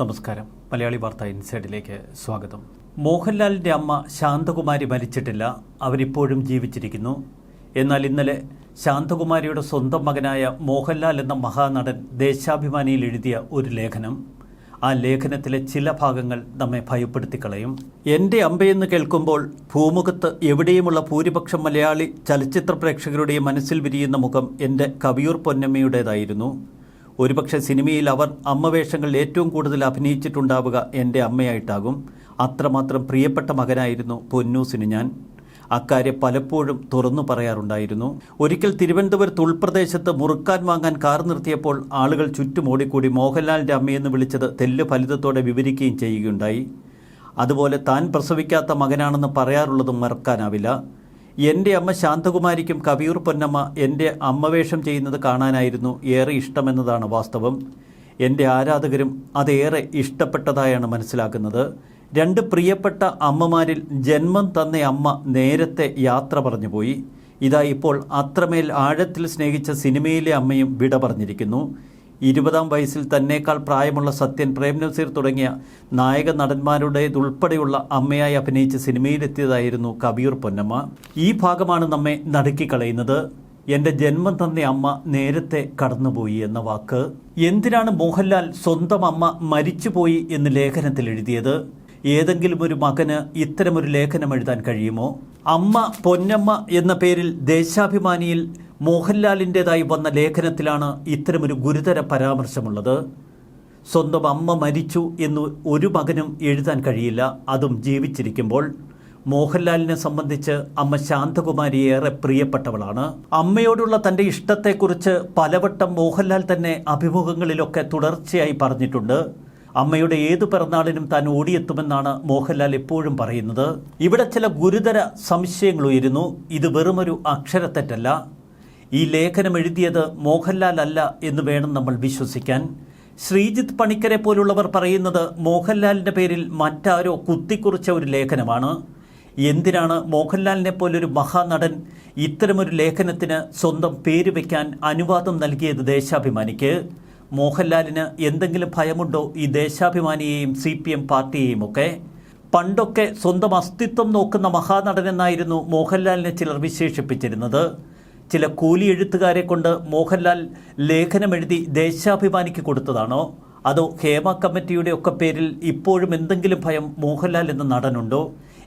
നമസ്കാരം. മലയാളി വാർത്ത ഇൻസൈഡിലേക്ക് സ്വാഗതം. മോഹൻലാലിന്റെ അമ്മ ശാന്തകുമാരി മരിച്ചിട്ടില്ല. അവരിപ്പോഴും ജീവിച്ചിരിക്കുന്നു. എന്നാൽ ഇന്നലെ ശാന്തകുമാരിയുടെ സ്വന്തം മകനായ മോഹൻലാൽ എന്ന മഹാനടൻ ദേശാഭിമാനിയിൽ എഴുതിയ ഒരു ലേഖനം. ആ ലേഖനത്തിലെ ചില ഭാഗങ്ങൾ നമ്മെ ഭയപ്പെടുത്തി കളയും എന്റെ അമ്പയെന്ന് കേൾക്കുമ്പോൾ ഭൂമുഖത്ത് എവിടെയുമുള്ള ഭൂരിപക്ഷം മലയാളി ചലച്ചിത്ര പ്രേക്ഷകരുടെയും മനസ്സിൽ വിരിയുന്ന മുഖം എന്റെ കവിയൂർ പൊന്നമ്മയുടേതായിരുന്നു. ഒരുപക്ഷെ സിനിമയിൽ അവർ അമ്മവേഷങ്ങൾ ഏറ്റവും കൂടുതൽ അഭിനയിച്ചിട്ടുണ്ടാവുക എന്റെ അമ്മയായിട്ടാകും. അത്രമാത്രം പ്രിയപ്പെട്ട മകനായിരുന്നു പൊന്നൂസിന് ഞാൻ അക്കാര്യം പലപ്പോഴും തുറന്നു പറയാറുണ്ടായിരുന്നു. ഒരിക്കൽ തിരുവനന്തപുരത്ത് ഉൾപ്രദേശത്ത് മുറുക്കാൻ വാങ്ങാൻ കാർ നിർത്തിയപ്പോൾ ആളുകൾ ചുറ്റും ഓടിക്കൂടി മോഹൻലാലിന്റെ അമ്മയെന്ന് വിളിച്ചത് തെല്ല് ഫലിതത്തോടെ വിവരിക്കുകയും ചെയ്യുകയുണ്ടായി. അതുപോലെ താൻ പ്രസവിക്കാത്ത മകനാണെന്ന് പറയാറുള്ളതും മറക്കാനാവില്ല. എന്റെ അമ്മ ശാന്തകുമാരിക്കും കവിയൂർ പൊന്നമ്മ എന്റെ അമ്മവേഷം ചെയ്യുന്നത് കാണാനായിരുന്നു ഏറെ ഇഷ്ടമെന്നതാണ് വാസ്തവം. എന്റെ ആരാധകരും അതേറെ ഇഷ്ടപ്പെട്ടതായാണ് മനസ്സിലാക്കുന്നത്. രണ്ട് പ്രിയപ്പെട്ട അമ്മമാരിൽ ജന്മം തന്ന അമ്മ നേരത്തെ യാത്ര പറഞ്ഞു പോയി. ഇതാ ഇപ്പോൾ അത്രമേൽ ആഴത്തിൽ സ്നേഹിച്ച സിനിമയിലെ അമ്മയും വിട പറഞ്ഞിരിക്കുന്നു. ഇരുപതാം വയസ്സിൽ തന്നേക്കാൾ പ്രായമുള്ള സത്യൻ പ്രേം നസീർ തുടങ്ങിയ നായക നടന്മാരുടേതുൾപ്പെടെയുള്ള അമ്മയായി അഭിനയിച്ച സിനിമയിലെത്തിയതായിരുന്നു കബീർ പൊന്നമ്മ. ഈ ഭാഗമാണ് നമ്മെ നടുക്കിക്കളയുന്നത്. എന്റെ ജന്മം തന്നെ അമ്മ നേരത്തെ കടന്നുപോയി എന്ന വാക്ക്. എന്തിനാണ് മോഹൻലാൽ സ്വന്തം അമ്മ മരിച്ചുപോയി എന്ന് ലേഖനത്തിൽ എഴുതിയത്? ഏതെങ്കിലും ഒരു മകന് ഇത്തരമൊരു ലേഖനം എഴുതാൻ കഴിയുമോ? അമ്മ പൊന്നമ്മ എന്ന പേരിൽ ദേശാഭിമാനിയിൽ മോഹൻലാലിന്റെതായി വന്ന ലേഖനത്തിലാണ് ഇത്തരമൊരു ഗുരുതര പരാമർശമുള്ളത്. സ്വന്തം അമ്മ മരിച്ചു എന്ന് ഒരു മകനും എഴുതാൻ കഴിയില്ല. അതും ജീവിച്ചിരിക്കുമ്പോൾ മോഹൻലാലിനെ സംബന്ധിച്ച് അമ്മ ശാന്തകുമാരി ഏറെ പ്രിയപ്പെട്ടവളാണ്. അമ്മയോടുള്ള തന്റെ ഇഷ്ടത്തെക്കുറിച്ച് പലവട്ടം മോഹൻലാൽ തന്നെ അഭിമുഖങ്ങളിലൊക്കെ തുടർച്ചയായി പറഞ്ഞിട്ടുണ്ട്. അമ്മയുടെ ഏത് പിറന്നാളിനും താൻ ഓടിയെത്തുമെന്നാണ് മോഹൻലാൽ എപ്പോഴും പറയുന്നത്. ഇവിടെ ചില ഗുരുതര സംശയങ്ങൾ ഉയരുന്നു. ഇത് വെറുമൊരു അക്ഷരത്തെറ്റല്ല. ഈ ലേഖനം എഴുതിയത് മോഹൻലാൽ അല്ല എന്ന് വേണം നമ്മൾ വിശ്വസിക്കാൻ. ശ്രീജിത്ത് പണിക്കരെ പോലുള്ളവർ പറയുന്നത് മോഹൻലാലിന്റെ പേരിൽ മറ്റാരോ കുത്തിക്കുറിച്ച ഒരു ലേഖനമാണ്. എന്തിനാണ് മോഹൻലാലിനെ പോലൊരു മഹാനടൻ ഇത്തരമൊരു ലേഖനത്തിന് സ്വന്തം പേര് വയ്ക്കാൻ അനുവാദം നൽകിയത് ദേശാഭിമാനിക്ക്? മോഹൻലാലിന് എന്തെങ്കിലും ഭയമുണ്ടോ ഈ ദേശാഭിമാനിയെയും സി പി എം പാർട്ടിയെയും ഒക്കെ? പണ്ടൊക്കെ സ്വന്തം അസ്തിത്വം നോക്കുന്ന മഹാനടനെന്നായിരുന്നു മോഹൻലാലിനെ ചിലർ വിശേഷിപ്പിച്ചിരുന്നത്. ചില കൂലി എഴുത്തുകാരെ കൊണ്ട് മോഹൻലാൽ ലേഖനമെഴുതി ദേശാഭിമാനിക്ക് കൊടുത്തതാണോ? അതോ ഹേമ കമ്മിറ്റിയുടെ ഒക്കെ പേരിൽ ഇപ്പോഴും എന്തെങ്കിലും ഭയം മോഹൻലാൽ എന്ന നടനുണ്ടോ?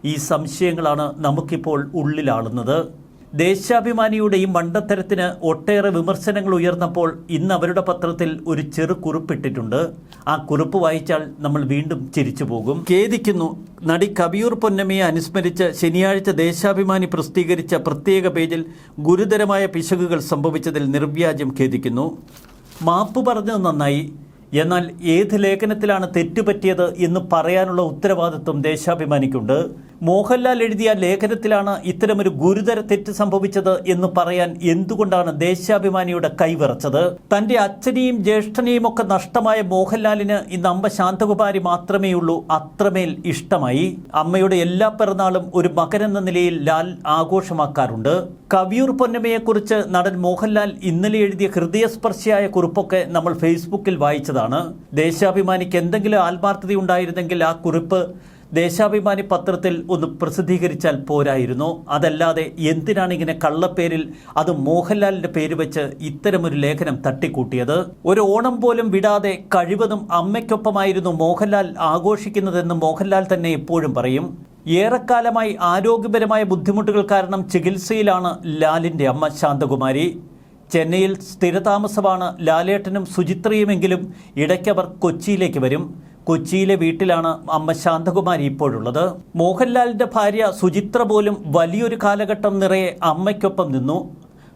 ഈ സംശയങ്ങളാണ് നമുക്കിപ്പോൾ ഉള്ളിലാളുന്നത്. ദേശാഭിമാനിയുടെ ഈ മണ്ടത്തരത്തിന് ഒട്ടേറെ വിമർശനങ്ങൾ ഉയർന്നപ്പോൾ ഇന്ന് അവരുടെ പത്രത്തിൽ ഒരു ചെറു കുറിപ്പിട്ടിട്ടുണ്ട്. ആ കുറിപ്പ് വായിച്ചാൽ നമ്മൾ വീണ്ടും ചിരിച്ചു പോകും. ഖേദിക്കുന്നു. നടി കബിയൂർ പൊന്നമ്മയെ അനുസ്മരിച്ച് ശനിയാഴ്ച ദേശാഭിമാനി പ്രസിദ്ധീകരിച്ച പ്രത്യേക പേജിൽ ഗുരുതരമായ പിശകുകൾ സംഭവിച്ചതിൽ നിർവ്യാജം ഖേദിക്കുന്നു. മാപ്പ് പറഞ്ഞത് നന്നായി. എന്നാൽ ഏത് ലേഖനത്തിലാണ് തെറ്റുപറ്റിയത് എന്ന് പറയാനുള്ള ഉത്തരവാദിത്വം ദേശാഭിമാനിക്കുണ്ട്. മോഹൻലാൽ എഴുതിയ ലേഖനത്തിലാണ് ഇത്തരമൊരു ഗുരുതര തെറ്റ് സംഭവിച്ചത് എന്ന് പറയാൻ എന്തുകൊണ്ടാണ് ദേശാഭിമാനിയുടെ കൈവിറച്ചത് തന്റെ അച്ഛനെയും ജ്യേഷ്ഠനെയും ഒക്കെ നഷ്ടമായ മോഹൻലാലിന് ഇന്ന് അമ്മ ശാന്തകുമാരി മാത്രമേ ഉള്ളൂ അത്രമേൽ ഇഷ്ടമായി. അമ്മയുടെ എല്ലാ പിറന്നാളും ഒരു മകനെന്ന നിലയിൽ ലാൽ ആഘോഷമാക്കാറുണ്ട്. കവിയൂർ പൊന്നമ്മയെക്കുറിച്ച് നടൻ മോഹൻലാൽ ഇന്നലെ എഴുതിയ ഹൃദയസ്പർശിയായ കുറിപ്പൊക്കെ നമ്മൾ ഫേസ്ബുക്കിൽ വായിച്ചതാണ്. ദേശാഭിമാനിക്ക് എന്തെങ്കിലും ആത്മാർത്ഥതയുണ്ടായിരുന്നെങ്കിൽ ആ കുറിപ്പ് ദേശാഭിമാനി പത്രത്തിൽ ഒന്ന് പ്രസിദ്ധീകരിച്ചാൽ പോരായിരുന്നു. അതല്ലാതെ എന്തിനാണ് ഇങ്ങനെ കള്ളപ്പേരിൽ അത് മോഹൻലാലിന്റെ പേര് വെച്ച് ഇത്തരമൊരു ലേഖനം തട്ടിക്കൂട്ടിയത്? ഒരു ഓണം പോലും വിടാതെ കഴിവതും അമ്മയ്ക്കൊപ്പമായിരുന്നു മോഹൻലാൽ ആഘോഷിക്കുന്നതെന്ന് മോഹൻലാൽ തന്നെ എപ്പോഴും പറയും. ഏറെക്കാലമായി ആരോഗ്യപരമായ ബുദ്ധിമുട്ടുകൾ കാരണം ചികിത്സയിലാണ് ലാലിന്റെ അമ്മ ശാന്തകുമാരി. ചെന്നൈയിൽ സ്ഥിരതാമസമാണ് ലാലേട്ടനും സുചിത്രയുമെങ്കിലും ഇടയ്ക്കവർ കൊച്ചിയിലേക്ക് വരും. കൊച്ചിയിലെ വീട്ടിലാണ് അമ്മ ശാന്തകുമാരി ഇപ്പോഴുള്ളത്. മോഹൻലാലിന്റെ ഭാര്യ സുചിത്ര പോലും വലിയൊരു കാലഘട്ടം നിറയെ അമ്മയ്ക്കൊപ്പം നിന്നു.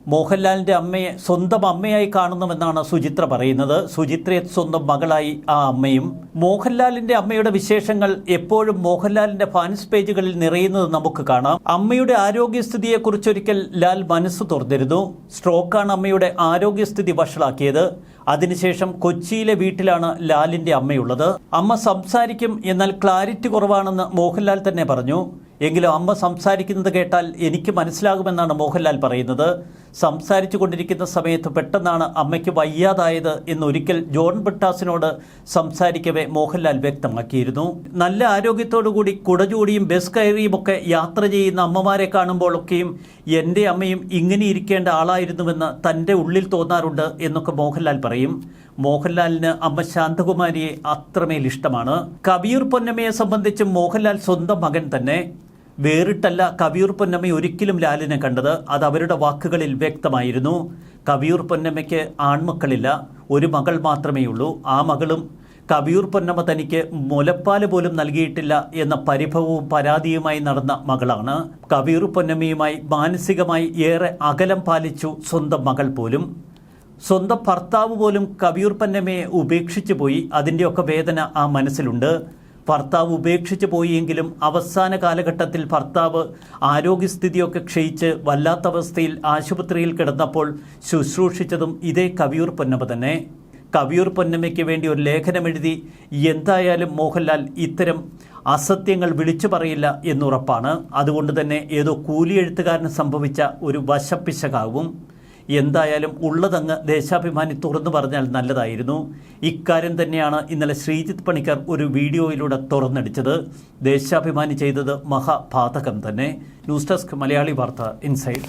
മോഹൻലാലിന്റെ അമ്മയെ സ്വന്തം അമ്മയായി കാണുന്നുവെന്നാണ് സുചിത്ര പറയുന്നത്. സുചിത്രയെ സ്വന്തം മകളായി ആ അമ്മയും. മോഹൻലാലിന്റെ അമ്മയുടെ വിശേഷങ്ങൾ എപ്പോഴും മോഹൻലാലിന്റെ ഫാൻസ് പേജുകളിൽ നിറയുന്നത് നമുക്ക് കാണാം. അമ്മയുടെ ആരോഗ്യസ്ഥിതിയെക്കുറിച്ചൊരിക്കൽ ലാൽ മനസ്സ് തുറന്നിരുന്നു. സ്ട്രോക്കാണ് അമ്മയുടെ ആരോഗ്യസ്ഥിതി വഷളാക്കിയത്. അതിനുശേഷം കൊച്ചിയിലെ വീട്ടിലാണ് ലാലിന്റെ അമ്മയുള്ളത്. അമ്മ സംസാരിക്കും എന്നാൽ ക്ലാരിറ്റി കുറവാണെന്ന് മോഹൻലാൽ തന്നെ പറഞ്ഞു. എങ്കിലും അമ്മ സംസാരിക്കുന്നത് കേട്ടാൽ എനിക്ക് മനസ്സിലാകുമെന്നാണ് മോഹൻലാൽ പറയുന്നത്. സംസാരിച്ചു കൊണ്ടിരിക്കുന്ന സമയത്ത് പെട്ടെന്നാണ് അമ്മയ്ക്ക് വയ്യാതായത് എന്നൊരിക്കൽ ജോൺ ബിട്ടാസിനോട് സംസാരിക്കവേ മോഹൻലാൽ വ്യക്തമാക്കിയിരുന്നു. നല്ല ആരോഗ്യത്തോടുകൂടി കുടചൂടിയും ബസ് കയറിയും ഒക്കെ യാത്ര ചെയ്യുന്ന അമ്മമാരെ കാണുമ്പോഴൊക്കെയും എന്റെ അമ്മയും ഇങ്ങനെ ഇരിക്കേണ്ട ആളായിരുന്നുവെന്ന് തന്റെ ഉള്ളിൽ തോന്നാറുണ്ട് എന്നൊക്കെ മോഹൻലാൽ പറയും. മോഹൻലാലിന് അമ്മ ശാന്തകുമാരിയെ അത്രമേൽ ഇഷ്ടമാണ്. കബീർ പൊന്നമ്മയെ സംബന്ധിച്ച് മോഹൻലാൽ സ്വന്തം മകൻ തന്നെ. വേറിട്ടല്ല കവിയൂർ പൊന്നമ്മ ഒരിക്കലും ലാലിനെ കണ്ടത്. അത് അവരുടെ വാക്കുകളിൽ വ്യക്തമായിരുന്നു. കവിയൂർ പൊന്നമ്മയ്ക്ക് ആൺമക്കളില്ല ഒരു മകൾ മാത്രമേ ഉള്ളൂ. ആ മകളും കവിയൂർ പൊന്നമ്മ തനിക്ക് മുലപ്പാൽ പോലും നൽകിയിട്ടില്ല എന്ന പരിഭവവും പരാതിയുമായി നടന്ന മകളാണ്. കവിയൂർ പൊന്നമ്മയുമായി മാനസികമായി ഏറെ അകലം പാലിച്ചു സ്വന്തം മകൾ പോലും. സ്വന്തം ഭർത്താവ് പോലും കവിയൂർ പൊന്നമ്മയെ ഉപേക്ഷിച്ചു പോയി. അതിന്റെയൊക്കെ വേദന ആ മനസ്സിലുണ്ട്. ഭർത്താവ് ഉപേക്ഷിച്ച് പോയെങ്കിലും അവസാന കാലഘട്ടത്തിൽ ഭർത്താവ് ആരോഗ്യസ്ഥിതിയൊക്കെ ക്ഷയിച്ച് വല്ലാത്ത അവസ്ഥയിൽ ആശുപത്രിയിൽ കിടന്നപ്പോൾ ശുശ്രൂഷിച്ചതും ഇതേ കവിയൂർ പൊന്നമ്മ തന്നെ. കവിയൂർ പൊന്നമ്മയ്ക്ക് വേണ്ടി ഒരു ലേഖനമെഴുതി എന്തായാലും മോഹൻലാൽ ഇത്തരം അസത്യങ്ങൾ വിളിച്ചു പറയില്ല എന്നുറപ്പാണ്. അതുകൊണ്ട് തന്നെ ഏതോ കൂലിയെഴുത്തുകാരന് സംഭവിച്ച ഒരു വശപ്പിശകാവും. എന്തായാലും ഉള്ളതങ്ങ് ദേശാഭിമാനി തുറന്നു പറഞ്ഞാൽ നല്ലതായിരുന്നു. ഇക്കാര്യം തന്നെയാണ് ഇന്നലെ ശ്രീജിത്ത് പണിക്കർ ഒരു വീഡിയോയിലൂടെ തുറന്നടിച്ചത്. ദേശാഭിമാനി ചെയ്തത് മഹാപാതകം തന്നെ. ന്യൂസ് ഡെസ്ക് മലയാളി വാർത്ത ഇൻസൈഡ്.